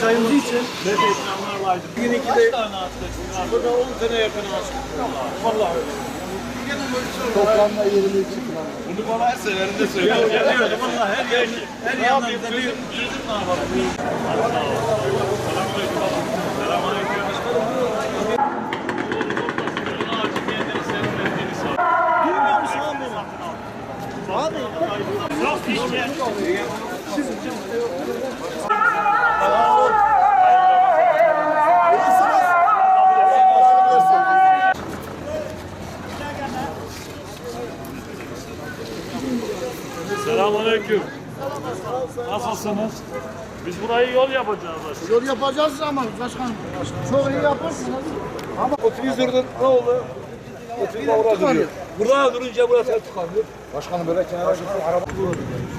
Çayımızı için. Bugün ikide burada 10 sene yakın açtık. Vallahi öyle. Toplamda 22 falan. Bunu bana her seferinde söylüyor. Geliyor. Vallahi her yer, her yandan bir çözüm ne yapalım? Duymuyor musun abi bunu? Abi. Yok işte. Selamünaleyküm. Nasılsınız? Biz burayı yol yapacağız. aslında. Yol yapacağız ama başkanım. Çok iyi yaparsınız. Ama otobüs durdu ne oldu? Otobüs duruyor. Burada durunca burası tıkanıyor. Başkanım böyle kenara çıkıp araba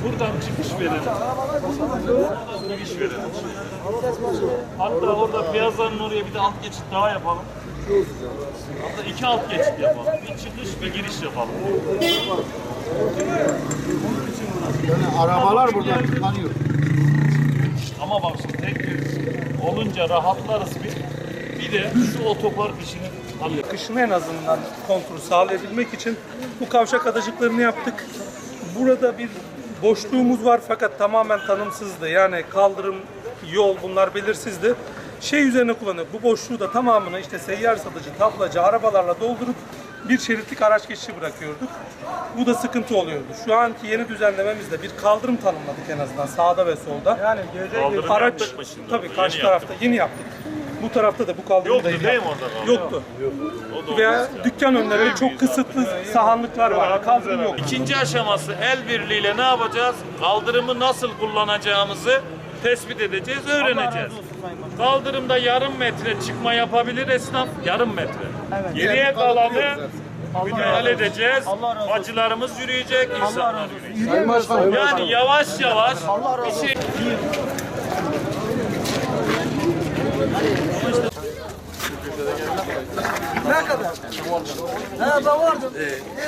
Buradan çıkış verelim. Buradan çıkış verelim. Hatta orada Piyaza'nın oraya bir de alt geçit daha yapalım. Hatta iki alt geçit yapalım. Bir çıkış bir giriş yapalım. Yani arabalar burada tıkanıyor. Ama bak şimdi tek bir olunca rahatlarız bir. Bir de şu otopark işini kışını en azından kontrol sağlayabilmek için bu kavşak adacıklarını yaptık. Burada bir boşluğumuz var fakat tamamen tanımsızdı. Yani kaldırım, yol bunlar belirsizdi. Şey üzerine kullanıyor. Bu boşluğu da tamamını işte seyyar satıcı, tablacı arabalarla doldurup bir şeritlik araç geçişi bırakıyorduk. Bu da sıkıntı oluyordu. Şu anki yeni düzenlememizde bir kaldırım tanımladık en azından sağda ve solda. Yani Kaldırım araç yaptık tabii Yeni karşı yaptık. tarafta yeni yaptık. Bu tarafta da bu kaldırım Yoktu değil mi orada kaldırım? Yoktu. O da Veya olmaz ya. dükkan önlerinde çok kısıtlı sahanlıklar var. Kaldırım yok. İkinci aşaması el birliğiyle ne yapacağız? Kaldırımı nasıl kullanacağımızı tespit edeceğiz, öğreneceğiz. Kaldırımda yarım metre çıkma yapabilir esnaf, yarım metre. Geriye kalanı müdahale edeceğiz. Bacılarımız yürüyecek, insanlar yürüyecek. Sayın Başkanım. Yani yavaş yavaş şey... Ne kadar? Ha, ben vardım.